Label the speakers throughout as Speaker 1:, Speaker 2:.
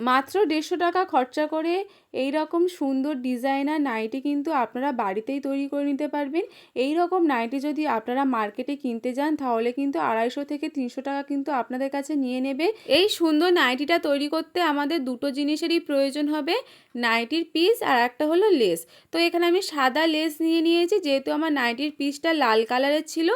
Speaker 1: মাত্র দেড়শো টাকা খরচা করে এই রকম সুন্দর ডিজাইনার নাইটি কিন্তু আপনারা বাড়িতেই তৈরি করে নিতে পারবেন। এই রকম নাইটি যদি আপনারা মার্কেটে কিনতে যান, তাহলে কিন্তু আড়াইশো থেকে তিনশো টাকা কিন্তু আপনাদের কাছে নিয়ে নেবে। এই সুন্দর নাইটিটা তৈরি করতে আমাদের দুটো জিনিসেরই প্রয়োজন হবে। নাইটির পিস আর একটা হলো লেস তো এখানে আমি সাদা লেস নিয়ে নিয়েছি, যেহেতু আমার নাইটির পিসটা লাল কালারের ছিল,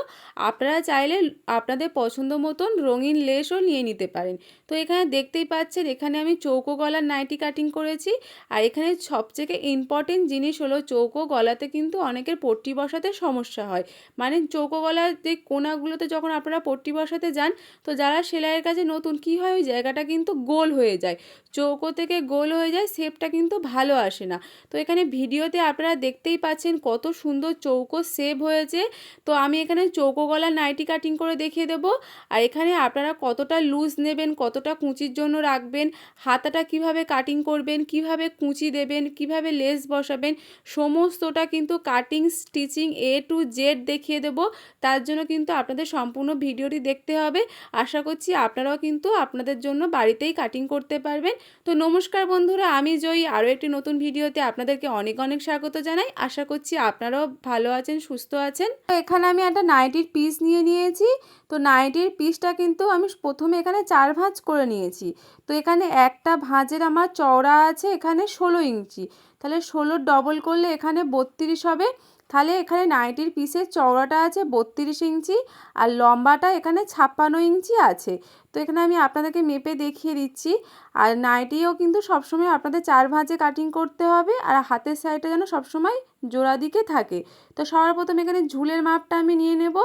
Speaker 1: আপনারা চাইলে আপনাদের পছন্দ মতন রঙিন লেসও নিয়ে নিতে পারেন। তো এখানে দেখতেই পাচ্ছেন, এখানে আমি চৌকো গলার নাইটি কাটিং করেছি, আর এখানে সবথেকে ইম্পর্টেন্ট জিনিস হলো চৌকো গলাতে কিন্তু অনেকের পট্টি বসাতে সমস্যা হয়। মানে চৌকো গলার যে কোনাগুলোতে যখন আপনারা পট্টি বসাতে যান, তো যারা সেলাইয়ের কাছে নতুন, কি হয় ওই জায়গাটা কিন্তু গোল হয়ে যায়। চৌকো থেকে গোল হয়ে যায় শেপটা কিন্তু ভালো আসে না। তো এখানে ভিডিওতে আপনারা দেখতেই পাচ্ছেন কত সুন্দর চৌকো সেভ হয়েছে। তো আমি এখানে চৌকো গলার নাইটি কাটিং করে দেখিয়ে দেবো। আর এখানে আপনারা কতটা লুজ নেবেন, কতটা কুঁচির জন্য রাখবেন, হাতাটা কীভাবে কাটিং করবেন, কীভাবে কুঁচি দেবেন, কীভাবে লেস বসাবেন, সমস্তটা কিন্তু cutting stitching A to Z দেখিয়ে দেব। তার জন্য কিন্তু আপনাদের সম্পূর্ণ ভিডিওটি দেখতে হবে। আশা করছি আপনারাও কিন্তু আপনাদের জন্য বাড়িতেই কাটিং করতে পারবেন। তো নমস্কার বন্ধুরা, আমি জয়ী। আরও একটি নতুন ভিডিওতে আপনাদেরকে অনেক অনেক স্বাগত জানাই। আশা করছি আপনারাও ভালো আছেন, সুস্থ আছেন। তো এখানে আমি একটা নাইটির পিস নিয়ে নিয়েছি। তো নাইটির পিসটা কিন্তু আমি প্রথমে এখানে চার ভাঁজ করে নিয়েছি। তো এখানে একটা ভাঁজের আমার চওড়া আছে, এখানে ষোলো ইঞ্চি। তাহলে ষোলোর ডবল করলে এখানে বত্রিশ হবে। তাহলে এখানে নাইটির পিসের চওড়াটা আছে বত্রিশ ইঞ্চি আর লম্বাটা এখানে ছাপ্পান্ন ইঞ্চি আছে। তো এখানে আমি আপনাদেরকে মেপে দেখিয়ে দিচ্ছি। আর নাইটিও কিন্তু সবসময় আপনাদের চার ভাঁজে কাটিং করতে হবে আর হাতের সাইডটা যেন সবসময় জোড়া দিকে থাকে। তো সবার প্রথম এখানে ঝুলের মাপটা আমি নিয়ে নেব।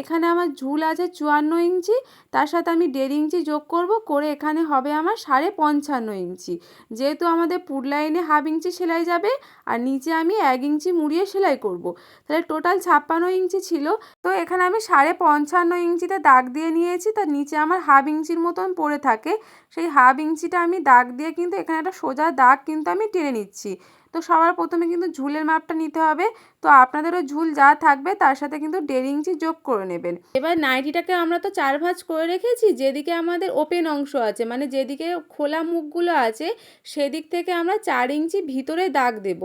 Speaker 1: এখানে আমার ঝুল আছে চুয়ান্ন ইঞ্চি, তার সাথে আমি দেড় ইঞ্চি যোগ করব, করে এখানে হবে আমার সাড়ে পঞ্চান্ন ইঞ্চি। যেহেতু আমাদের পুর লাইনে হাফ ইঞ্চি সেলাই যাবে, আর নিচে আমি এক ইঞ্চি মুড়িয়ে সেলাই করব। তাহলে টোটাল ছাপ্পান্ন ইঞ্চি ছিল। তো এখানে আমি সাড়ে পঞ্চান্ন ইঞ্চিতে দাগ দিয়ে নিয়েছি, তার নিচে আমার হাফ ইঞ্চির মতন পড়ে থাকে। সেই হাফ ইঞ্চিটা আমি দাগ দিয়ে কিন্তু এখানে একটা সোজা দাগ কিন্তু আমি টেনে নিচ্ছি। তো সবার প্রথমে কিন্তু ঝুলের মাপটা নিতে হবে। তো আপনাদেরও ঝুল যা থাকবে তার সাথে কিন্তু দেড় ইঞ্চি যোগ করে নেবেন। এবার নাইটিটাকে আমরা তো চার ভাঁজ করে রেখেছি, যেদিকে আমাদের ওপেন অংশ আছে মানে যেদিকে খোলা মুখগুলো আছে, সেদিক থেকে আমরা চার ইঞ্চি ভিতরে দাগ দেব।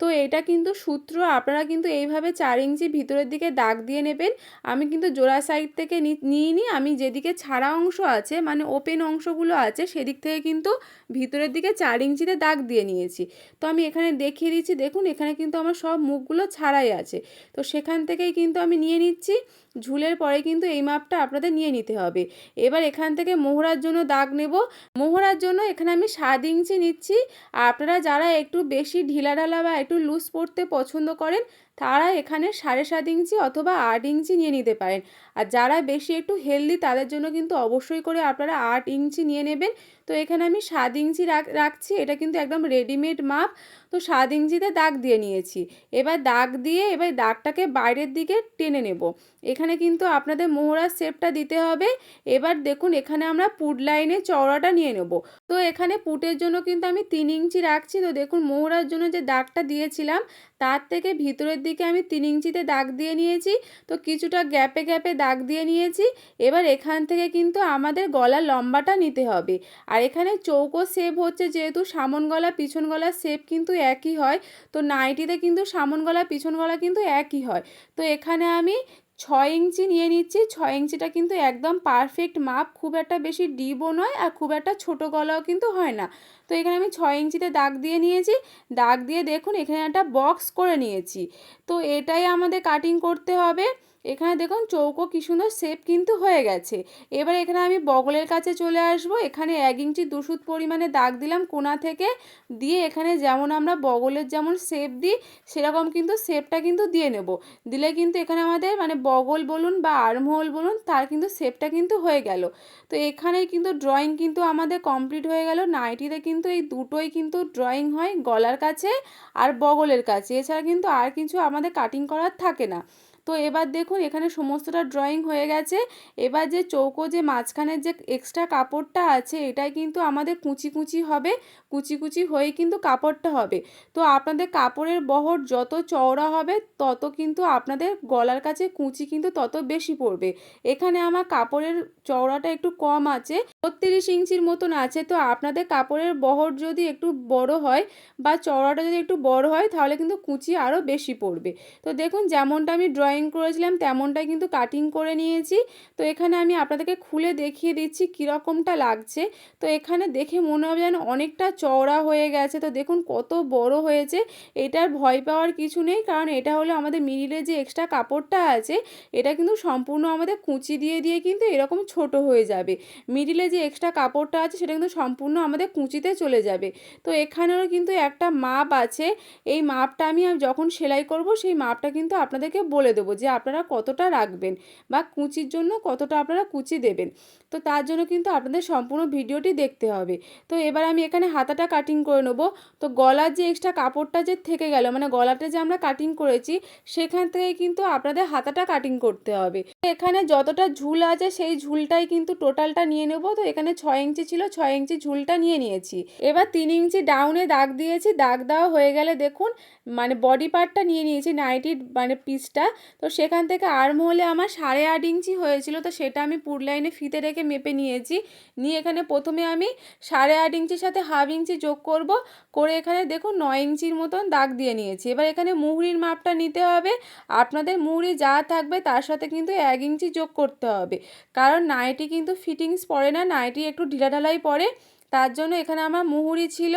Speaker 1: তো এটা কিন্তু সূত্র, আপনারা কিন্তু এইভাবে চার ইঞ্চি ভিতরের দিকে দাগ দিয়ে নেবেন। আমি কিন্তু জোড়া সাইড থেকে নিয়ে নিই আমি যেদিকে ছাড়া অংশ আছে মানে ওপেন অংশগুলো আছে, সেদিক থেকে কিন্তু ভিতরের দিকে চার ইঞ্চিতে দাগ দিয়ে নিয়েছি। তো আমি এখানে দেখিয়ে দিচ্ছি। দেখুন, এখানে কিন্তু আমার সব মুখগুলো ছাড়াই আছে। তো সেখান থেকেই কিন্তু আমি নিয়ে নিচ্ছি। ঝুলের পরে কিন্তু এই মাপটা আপনাদের নিয়ে নিতে হবে। এবার এখান থেকে মোহরার জন্য দাগ নেব। মোহরার জন্য এখানে আমি সাত ইঞ্চি নিচ্ছি। আপনারা যারা একটু বেশি ঢিলাঢালা বা একটু লুজ পড়তে পছন্দ করেন তারা এখানে সাড়ে সাত ইঞ্চি অথবা আট ইঞ্চি নিয়ে নিতে পারেন। আর যারা বেশি একটু হেলদি তাদের জন্য কিন্তু অবশ্যই করে আপনারা আট ইঞ্চি নিয়ে নেবেন। তো এখানে আমি সাত ইঞ্চি রাখছি। এটা কিন্তু একদম রেডিমেড মাপ। তো সাত ইঞ্চিতে দাগ দিয়ে নিয়েছি। এবার দাগ দিয়ে এবার দাগটাকে বাইরের দিকে টেনে নেব। এখানে কিন্তু আপনাদের মোহরার শেপটা দিতে হবে। এবার দেখুন, এখানে আমরা পুট লাইনে চওড়াটা নিয়ে নেব। তো এখানে পুটের জন্য কিন্তু আমি তিন ইঞ্চি রাখছি। তো দেখুন, মোহরার জন্য যে দাগটা দিয়েছিলাম, তার থেকে ভিতরের দিকে আমি তিন ইঞ্চিতে দাগ দিয়ে নিয়েছি। তো কিছুটা গ্যাপে গ্যাপে দাগ দিয়ে নিয়েছি। এবার এখান থেকে কিন্তু আমাদের গলার লম্বাটা নিতে হবে। আর এখানে চৌকো শেপ হচ্ছে, যেহেতু সামন গলা, পিছন গলার শেপ কিন্তু একই হয়। তো নাইটিতে কিন্তু সামন গলা, পিছন গলা কিন্তু একই হয়। তো এখানে আমি ছয় ইঞ্চি নিয়ে নিচ্ছি। ছয় ইঞ্চিটা কিন্তু একদম পারফেক্ট মাপ। খুব একটা বেশি ডিবও নয় আর খুব একটা ছোটো গলাও কিন্তু হয় না। তো এখানে আমি ছয় ইঞ্চিতে দাগ দিয়ে নিয়েছি। দাগ দিয়ে দেখুন এখানে একটা বক্স করে নিয়েছি। তো এটাই আমাদের কাটিং করতে হবে। এখানে দেখুন চৌকো কী সুন্দর শেপ কিন্তু হয়ে গেছে। এবার এখানে আমি বগলের কাছে চলে আসব। এখানে এক ইঞ্চি দুশুদ পরিমাণে দাগ দিলাম কোনা থেকে। দিয়ে এখানে যেমন আমরা বগলের যেমন শেপ দিই, সেরকম কিন্তু শেপটা কিন্তু দিয়ে নেব। দিলে কিন্তু এখানে আমাদের মানে বগল বলুন বা আর্মহোল বলুন, তার কিন্তু শেপটা কিন্তু হয়ে গেল। তো এখানেই কিন্তু ড্রয়িং কিন্তু আমাদের কমপ্লিট হয়ে গেল। নাইটিতে কিন্তু এই দুটোই কিন্তু ড্রয়িং হয় গলার কাছে আর বগলের কাছে। এছাড়া কিন্তু আর কিছু আমাদের কাটিং করার থাকে না। তো এবার দেখুন, এখানে সমস্তটা ড্রয়িং হয়ে গেছে। এবার যে চৌকো যে মাঝখানের যে এক্সট্রা কাপড়টা আছে, এটাই কিন্তু আমাদের কুচি কুচি হবে। কুচি কুচি হয়েই কিন্তু কাপড়টা হবে। তো আপনাদের কাপড়ের বহর যত চওড়া হবে, তত কিন্তু আপনাদের গলার কাছে কুচি কিন্তু তত বেশি পড়বে। এখানে আমার কাপড়ের চওড়াটা একটু কম আছে। বত্রিশ ইঞ্চির মতন আছে। তো আপনাদের কাপড়ের বহর যদি একটু বড় হয় বা চওড়াটা যদি একটু বড় হয়, তাহলে কিন্তু কুচি আরও বেশি পড়বে। তো দেখুন, যেমনটা আমি ড্রয়িং করেছিলাম, তেমনটাই কিন্তু কাটিং করে নিয়েছি। তো এখানে আমি আপনাদেরকে খুলে দেখিয়ে দিচ্ছি কীরকমটা লাগছে। তো এখানে দেখে মনে হবে যেন অনেকটা চওড়া হয়ে গেছে। তো দেখুন, কত বড় হয়েছে। এটার ভয় পাওয়ার কিছু নেই, কারণ এটা হলো আমাদের মিডিলে যে এক্সট্রা কাপড়টা আছে, এটা কিন্তু সম্পূর্ণ আমাদের কুচি দিয়ে দিয়ে কিন্তু এরকম ছোট হয়ে যাবে। মিডিলে যে এক্সট্রা কাপড়টা আছে সেটা কিন্তু সম্পূর্ণ আমাদের কুঁচিতে চলে যাবে। তো এখানেও কিন্তু একটা মাপ আছে। এই মাপটা আমি যখন সেলাই করব সেই মাপটা কিন্তু আপনাদেরকে বলে দেবো যে আপনারা কতটা রাখবেন বা কুচির জন্য কতটা আপনারা কুচি দেবেন। তো তার জন্য কিন্তু আপনাদের সম্পূর্ণ ভিডিওটি দেখতে হবে। তো এবার আমি এখানে হাতাটা কাটিং করে নেব। তো গলার যে এক্সট্রা কাপড়টা যে থেকে গেল মানে গলাটা যে আমরা কাটিং করেছি, সেখান থেকে কিন্তু আপনাদের হাতাটা কাটিং করতে হবে। এখানে যতটা ঝুল আছে সেই ঝুলটাই কিন্তু টোটালটা নিয়ে নেব। তো এখানে ছয় ইঞ্চি ছিল, ছয় ইঞ্চি ঝুলটা নিয়ে নিয়েছি। এবার তিন ইঞ্চি ডাউনে দাগ দিয়েছি, দাগ দেওয়া হয়ে গেলে দেখুন মানে বডি পার্টটা নিয়ে নিয়েছি নাইটির মানে পিসটা তো সেখান থেকে আর্ম হলে আমার সাড়ে আট ইঞ্চি হয়েছিল, তো সেটা আমি পুর লাইনে ফিতে রেখে মেপে নিয়েছি। নিয়ে এখানে প্রথমে আমি সাড়ে আট ইঞ্চির সাথে হাফ ইঞ্চি যোগ করব করে এখানে দেখুন নয় ইঞ্চির মতন দাগ দিয়ে নিয়েছি। এবার এখানে মুহুরির মাপটা নিতে হবে। আপনাদের মুহুরি যা থাকবে তার সাথে কিন্তু এক ইঞ্চি যোগ করতে হবে। কারণ নাইটি কিন্তু ফিটিংস পড়ে না, নাইটি একটু ঢিলাঢালাই পড়ে তার জন্য এখানে আমার মুহুরি ছিল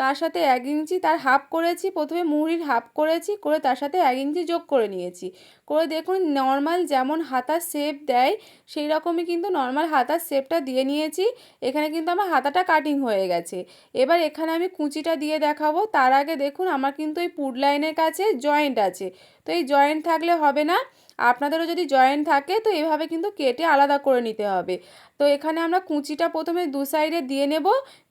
Speaker 1: তার সাথে এক ইঞ্চি তার হাফ করেছি, প্রথমে মুহুরির হাফ করেছি, করে তার সাথে এক ইঞ্চি যোগ করে নিয়েছি। করে দেখুন নর্মাল যেমন হাতার শেপ দেয়, সেই রকমই কিন্তু নর্মাল হাতার শেপটা দিয়ে নিয়েছি। এখানে কিন্তু আমার হাতাটা কাটিং হয়ে গেছে। এবার এখানে আমি কুচিটা দিয়ে দেখাবো। তার আগে দেখুন, আমার কিন্তু এই পুড লাইনের কাছে জয়েন্ট আছে। তো এই জয়েন্ট থাকলে হবে না। আপনাদেরও যদি জয়েন্ট থাকে, তো এভাবে কিন্তু কেটে আলাদা করে নিতে হবে। তো এখানে আমরা কুঁচিটা প্রথমে দু সাইডে দিয়ে নেব।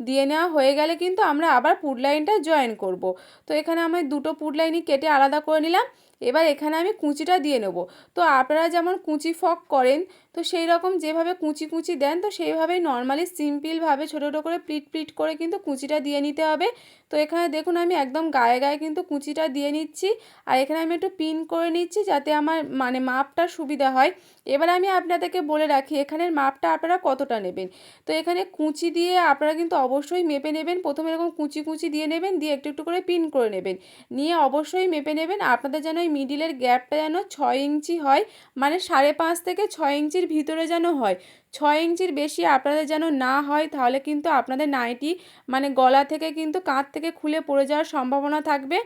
Speaker 1: দিয়ে নেওয়া হয়ে গেলে কিন্তু আমরা আবার পুড লাইনটা জয়েন করব। তো এখানে আমি দুটো পুড লাইনই কেটে আলাদা করে নিলাম। এবার এখানে আমি কুঁচিটা দিয়ে নেব। তো আপনারা যেমন কুঁচি ফক করেন তো সেই রকম যেভাবে কুচি কুচি দেন, তো সেইভাবেই নর্মালি সিম্পলভাবে ছোটো ছোটো করে প্লিট প্লিট করে কিন্তু কুচিটা দিয়ে নিতে হবে। তো এখানে দেখুন আমি একদম গায়ে গায়ে কিন্তু কুচিটা দিয়ে নিচ্ছি। আর এখানে আমি একটু পিন করে নিচ্ছি যাতে আমার মানে মাপটা সুবিধা হয়। এবার আমি আপনাদেরকে বলে রাখি, এখানের মাপটা আপনারা কতটা নেবেন? তো এখানে কুচি দিয়ে আপনারা কিন্তু অবশ্যই মেপে নেবেন। প্রথমে এরকম কুচি কুচি দিয়ে নেবেন, দিয়ে একটু একটু করে পিন করে নেবেন। নিয়ে অবশ্যই মেপে নেবেন। আপনাদের যেন এই মিডিলের গ্যাপটা যেন ছয় ইঞ্চি হয় মানে সাড়ে পাঁচ থেকে ছয় ভিতরে যেন হয়। ছয় ইঞ্চির বেশি আপনাদের যেন না হয়, তাহলে কিন্তু আপনাদের নাইটি মানে গলা থেকে কিন্তু কাঁধ থেকে খুলে পড়ে যাওয়ার সম্ভাবনা থাকবে।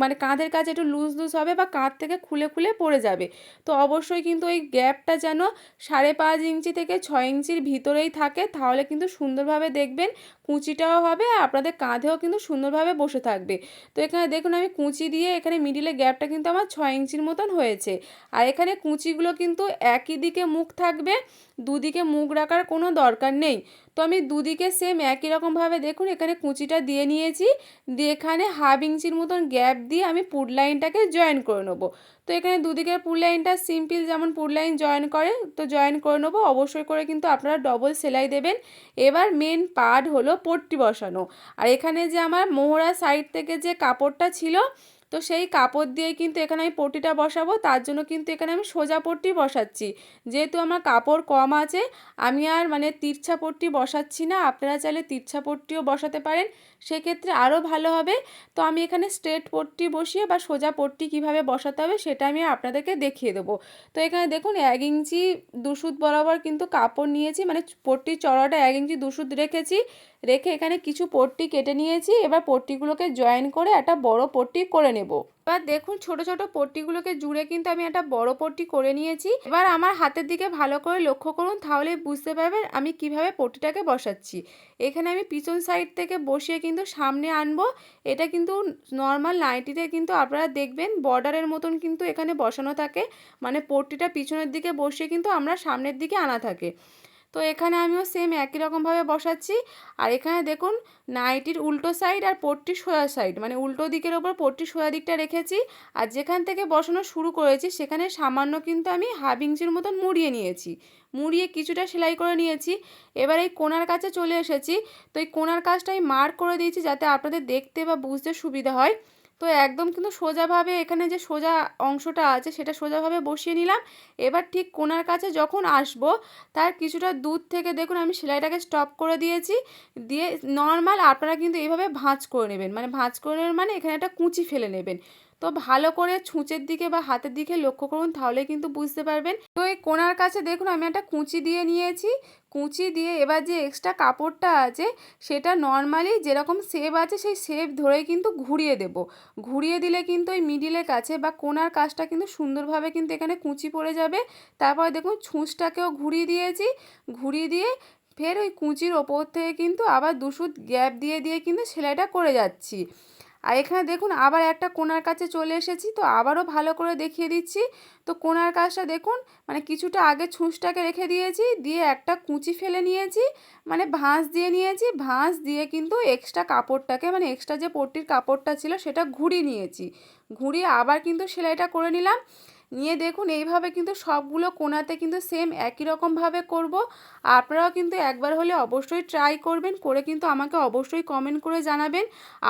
Speaker 1: মানে কাঁধের কাছে একটু লুজ লুজ হবে বা কাঁধ থেকে খুলে খুলে পড়ে যাবে। তো অবশ্যই কিন্তু ওই গ্যাপটা যেন সাড়ে পাঁচ ইঞ্চি থেকে ছয় ইঞ্চির ভিতরেই থাকে, তাহলে কিন্তু সুন্দরভাবে দেখবেন কুঁচিটাও হবে আর আপনাদের কাঁধেও কিন্তু সুন্দরভাবে বসে থাকবে। তো এখানে দেখুন আমি কুঁচি দিয়ে এখানে মিডিলে গ্যাপটা কিন্তু আমার ছয় ইঞ্চির মতন হয়েছে। আর এখানে কুঁচিগুলো কিন্তু একই দিকে মুখ থাকবে দুদিকে মুখ রাখার কোনো দরকার নেই। তো আমি দুদিকে সেম একই রকমভাবে দেখুন, এখানে কুচিটা দিয়ে নিয়েছি, দিয়ে এখানে হাফ ইঞ্চির মতন গ্যাপ দিয়ে আমি পুড লাইনটাকে জয়েন করে নেব। তো এখানে দুদিকের পুড লাইনটা সিম্পল যেমন পুড লাইন জয়েন করে, তো জয়েন করে নেব। অবশ্যই করে কিন্তু আপনারা ডবল সেলাই দেবেন। এবার মেন পার্ট হলো পট্টি বসানো। আর এখানে যে আমার মোহরা সাইড থেকে যে কাপড়টা ছিল তো সেই কাপড় দিয়ে কিন্তু এখানে আমি পটিটা বসাবো, তার জন্য কিন্তু এখানে আমি সোজা পট্টি বসাচ্ছি। যেহেতু আমার কাপড় কম আছে, আমি আর মানে তিরছা পট্টি বসাচ্ছি না, আপনারা চাইলে তিরছা পট্টিও বসাতে পারেন, সেক্ষেত্রে আরও ভালো হবে। তো আমি এখানে স্ট্রেট পট্টি বসিয়ে বা সোজা পট্টি কীভাবে বসাতে হবে সেটা আমি আপনাদেরকে দেখিয়ে দেবো। তো এখানে দেখুন, এক ইঞ্চি দুশুদ বরাবর কিন্তু কাপড় নিয়েছি মানে পট্টির চড়াটা এক ইঞ্চি দুশুদ রেখেছি। রেখে এখানে কিছু পট্টি কেটে নিয়েছি, এবার পট্টিগুলোকে জয়েন করে একটা বড় পট্টি করে নেব। এবার দেখুন ছোট ছোট পট্টিগুলোকে জুড়ে কিন্তু আমি একটা বড় পট্টি করে নিয়েছি। এবার আমার হাতের দিকে ভালো করে লক্ষ্য করুন, তাহলে বুঝতে পারবেন আমি কীভাবে পট্টিটাকে বসাচ্ছি। এখানে আমি পিছন সাইড থেকে বসিয়ে কিন্তু সামনে আনব। এটা কিন্তু নর্মাল নাইটিতে কিন্তু আপনারা দেখবেন বর্ডারের মতন কিন্তু এখানে বসানো থাকে। মানে পট্টিটা পিছনের দিকে বসিয়ে কিন্তু আমরা সামনের দিকে আনা থাকে। তো এখানে আমিও সেম একই রকমভাবে বসাচ্ছি। আর এখানে দেখুন নাইটির উল্টো সাইড আর পট্টির সোয়া সাইড মানে উল্টো দিকের ওপর পট্টির সোয়া দিকটা রেখেছি। আর যেখান থেকে বসানো শুরু করেছি, সেখানে সামান্য কিন্তু আমি হাফ ইঞ্চির মতন মুড়িয়ে নিয়েছি। মুড়িয়ে কিছুটা সেলাই করে নিয়েছি। এবার এই কোনার কাছে চলে এসেছি। তো এই কোনার কাজটা আমি মার্ক করে দিয়েছি যাতে আপনাদের দেখতে বা বুঝতে সুবিধা হয়। তো একদম কিন্তু সোজাভাবে এখানে যে সোজা অংশটা আছে সেটা সোজাভাবে বসিয়ে নিলাম। এবার ঠিক কোনার কাছে যখন আসব, তার কিছুটা দূর থেকে দেখুন আমি সেলাইটাকে স্টপ করে দিয়েছি। দিয়ে নর্মাল আপনারা কিন্তু এইভাবে ভাঁজ করে নেবেন। মানে ভাঁজ করে নেবেন মানে এখানে একটা কুঁচি ফেলে নেবেন। তো ভালো করে ছুঁচের দিকে বা হাতের দিকে লক্ষ্য করুন, তাহলে কিন্তু বুঝতে পারবেন। তো এই কোনার কাছে দেখুন, আমি একটা কুঁচি দিয়ে নিয়েছি। কুঁচি দিয়ে এবার যে এক্সট্রা কাপড়টা আছে, সেটা নর্মালি যেরকম শেপ আছে, সেই শেপ ধরে কিন্তু ঘুরিয়ে দেব। ঘুরিয়ে দিলে কিন্তু ওই মিডিলের কাছে বা কোনার কাজটা কিন্তু সুন্দরভাবে কিন্তু এখানে কুঁচি পড়ে যাবে। তারপর দেখুন, ছুঁচটাকেও ঘুরিয়ে দিয়েছি। ঘুরিয়ে দিয়ে ফের ওই কুঁচির ওপর থেকে কিন্তু আবার দুশুদ গ্যাপ দিয়ে দিয়ে কিন্তু সেলাইটা করে যাচ্ছি। আর এখানে দেখুন আবার একটা কোনার কাছে চলে এসেছি, তো আবারও ভালো করে দেখিয়ে দিচ্ছি। তো কোনার কাছটা দেখুন মানে কিছুটা আগে ছুঁচটাকে রেখে দিয়েছি, দিয়ে একটা কুচি ফেলে নিয়েছি মানে ভাঁজ দিয়ে নিয়েছি, ভাঁজ দিয়ে কিন্তু এক্সট্রা কাপড়টাকে মানে এক্সট্রা যে পট্টির কাপড়টা ছিল সেটা ঘুরিয়ে নিয়েছি। ঘুরিয়ে আবার কিন্তু সেলাইটা করে নিলাম। নিয়ে দেখুন এইভাবে কিন্তু সবগুলো কোনাতে কিন্তু সেম একই রকমভাবে করব। আপনারাও কিন্তু একবার হলে অবশ্যই ট্রাই করবেন, করে কিন্তু আমাকে অবশ্যই কমেন্ট করে জানাবেন।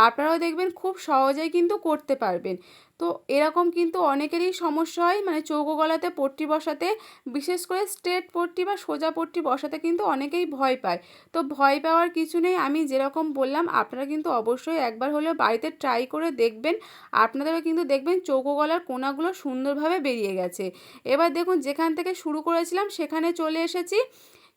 Speaker 1: আপনারাও দেখবেন খুব সহজেই কিন্তু করতে পারবেন। তো এরকম কিন্তু অনেকেরই সমস্যা হয়। মানে চৌকো গলাতে পট্টি বসাতে, বিশেষ করে স্ট্রেট পট্টি বা সোজা পট্টি বসাতে কিন্তু অনেকেই ভয় পায়। তো ভয় পাওয়ার কিছু নেই, আমি যেরকম বললাম, আপনারা কিন্তু অবশ্যই একবার হলেও বাড়িতে ট্রাই করে দেখবেন। আপনাদেরও কিন্তু দেখবেন চৌকো গলার কোনাগুলো সুন্দরভাবে বেরিয়ে গেছে। এবার দেখুন, যেখান থেকে শুরু করেছিলাম, সেখানে চলে এসেছি।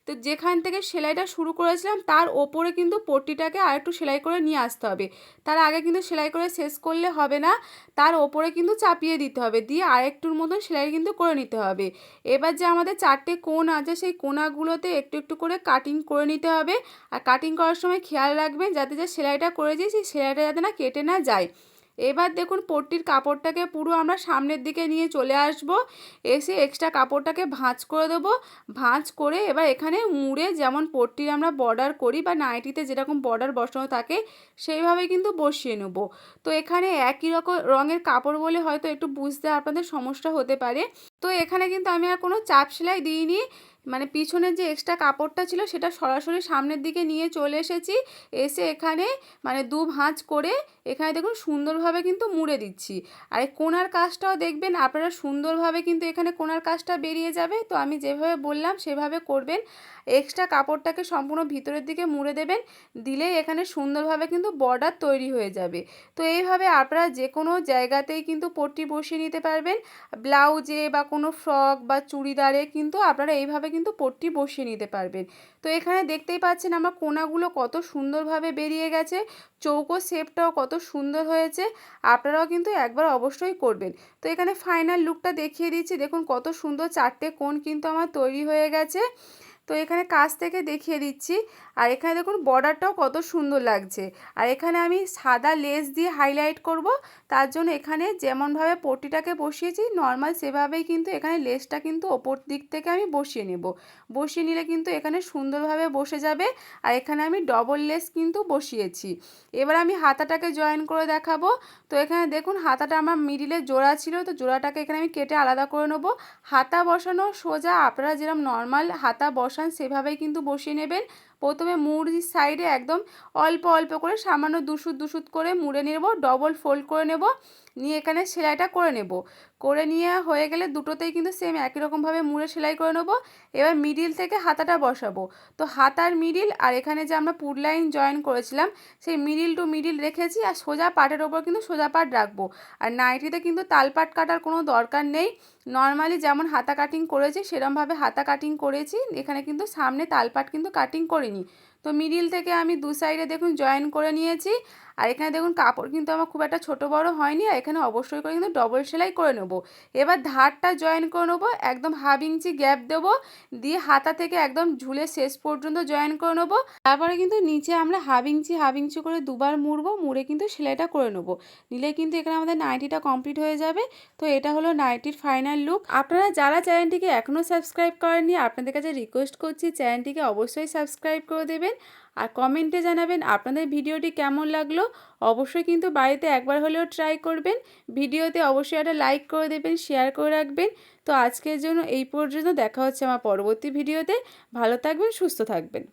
Speaker 1: তো যেখান থেকে সেলাইটা শুরু করেছিলাম, তার ওপরে কিন্তু পট্টিটাকে আর একটু সেলাই করে নিয়ে আসতে হবে। তার আগে কিন্তু সেলাই করে শেষ করলে হবে না, তার ওপরে কিন্তু চাপিয়ে দিতে হবে, দিয়ে আরেকটুর মতন সেলাই কিন্তু করে নিতে হবে। এবার যে আমাদের চারটে কোণ আছে, সেই কোনাগুলোতে একটু একটু করে কাটিং করে নিতে হবে। আর কাটিং করার সময় খেয়াল রাখবেন যাতে যে সেলাইটা করেছি, সেই সেলাইটা যাতে না কেটে না যায়। এবার দেখুন পট্টির কাপড়টাকে পুরো আমরা সামনের দিকে নিয়ে চলে আসব। এসে এক্সট্রা কাপড়টাকে ভাঁজ করে দেবো। ভাঁজ করে এবার এখানে মুড়ে যেমন পট্টির আমরা বর্ডার করি বা নাইটিতে যেরকম বর্ডার বসানো থাকে, সেইভাবে কিন্তু বসিয়ে নেব। তো এখানে একই রকম রঙের কাপড় বলে হয়তো একটু বুঝতে আপনাদের সমস্যা হতে পারে। তো এখানে কিন্তু আমি আর কোনো চাপ সেলাই দিইনি। মানে পিছনের যে এক্সট্রা কাপড়টা ছিল সেটা সরাসরি সামনের দিকে নিয়ে চলে এসেছি। এসে এখানে মানে দু ভাঁজ করে এখানে দেখুন সুন্দরভাবে কিন্তু মুড়ে দিচ্ছি। আর এই কোনার কাজটাও দেখবেন, আপনারা সুন্দরভাবে কিন্তু এখানে কোনার কাজটা বেরিয়ে যাবে। তো আমি যেভাবে বললাম সেভাবে করবেন। এক্সট্রা কাপড়টাকে সম্পূর্ণ ভিতরের দিকে মুড়ে দেবেন। দিলেই এখানে সুন্দরভাবে কিন্তু বর্ডার তৈরি হয়ে যাবে। তো এইভাবে আপনারা যে কোনো জায়গাতেই কিন্তু পট্টি বসিয়ে নিতে পারবেন। ব্লাউজে বা কোনো ফ্রক বা চুড়িদারে কিন্তু আপনারা এইভাবে কিন্তু পট্টি বসিয়ে নিতে পারবেন। তো এখানে দেখতেই পাচ্ছেন আমার কোনাগুলো কত সুন্দরভাবে বেরিয়ে গেছে, চৌকো শেপটাও কত সুন্দর হয়েছে, আপনারাও কিন্তু একবার অবশ্যই করবেন। তো এখানে ফাইনাল লুকটা দেখিয়ে দিচ্ছি, দেখুন কত সুন্দর চারটে কোণ কিন্তু আমার তৈরি হয়ে গেছে। তো এখানে কাছ থেকে দেখিয়ে দিচ্ছি আর এখানে দেখুন বর্ডারটাও কত সুন্দর লাগছে। আর এখানে আমি সাদা লেস দিয়ে হাইলাইট করব। তার জন্য এখানে যেমনভাবে পট্টিটাকে বসিয়েছি নর্মাল সেভাবেই কিন্তু এখানে লেসটা কিন্তু ওপর দিক থেকে আমি বসিয়ে নেব। বসিয়ে নিলে কিন্তু এখানে সুন্দরভাবে বসে যাবে। আর এখানে আমি ডবল লেস কিন্তু বসিয়েছি। এবার আমি হাতাটাকে জয়েন করে দেখাবো। তো এখানে দেখুন হাতাটা আমার মিডিলে জোড়া ছিল, তো জোড়াটাকে এখানে আমি কেটে আলাদা করে নেব। হাতা বসানো সোজা, আপনারা যেরকম নর্মাল হাতা বসান সেভাবেই কিন্তু বসিয়ে নেবেন। প্রথমে মুড়ির সাইডে একদম অল্প অল্প করে সামান্য দুশুদ দুশুদ করে মুড়ে নেব ডবল ফোল্ড করে নেব। নিয়ে এখানে সেলাইটা করে নেব। করে নিয়ে হয়ে গেলে দুটোতেই কিন্তু সেম একই রকমভাবে মুড়ে সেলাই করে নেব। এবার মিডিল থেকে হাতাটা বসাবো। তো হাতার মিডিল আর এখানে যে আমরা পুড লাইন জয়েন করেছিলাম, সেই মিডিল টু মিডিল রেখেছি আর সোজা পাটের ওপর কিন্তু সোজা পাট রাখব। আর নাইটিতে কিন্তু তালপাট কাটার কোনো দরকার নেই। নর্মালি যেমন হাতা কাটিং করেছি, সেরমভাবে হাতা কাটিং করেছি। এখানে কিন্তু সামনে তালপাট কিন্তু কাটিং করিনি। তো মিডিল থেকে আমি দু সাইডে দেখুন জয়েন করে নিয়েছি। আর এখানে দেখুন কাপড় কিন্তু আমার খুব একটা ছোট বড় হয়নি আর এখানে অবশ্যই করে কিন্তু ডবল সেলাই করে নেব। এবার ধারটা জয়েন করে নেব, একদম হাফ ইঞ্চি গ্যাপ দেবো, দিয়ে হাতা থেকে একদম ঝুলে শেষ পর্যন্ত জয়েন করে নেব। তারপরে কিন্তু নিচে আমরা হাফ ইঞ্চি হাফ ইঞ্চি করে দুবার মুড়বো, মুড়ে কিন্তু সেলাইটা করে নেব। নিলে কিন্তু এখানে আমাদের নাইটিটা কমপ্লিট হয়ে যাবে। তো এটা হলো নাইটির ফাইনাল লুক আপনারা যারা চ্যানেলটিকে এখনও সাবস্ক্রাইব করেননি, আপনাদের কাছে রিকোয়েস্ট করছি চ্যানেলটিকে অবশ্যই সাবস্ক্রাইব করে দেবেন। আর কমেন্টে জানাবেন আপনাদের ভিডিওটি কেমন লাগল। অবশ্যই কিন্তু বাড়িতে একবার হলেও ট্রাই করবেন। ভিডিওতে অবশ্যই একটা লাইক করে দেবেন শেয়ার করে রাখবেন। তো আজকের জন্য এই পর্যন্ত। দেখা হচ্ছে আমার পরবর্তী ভিডিওতে। ভালো থাকবেন, সুস্থ থাকবেন।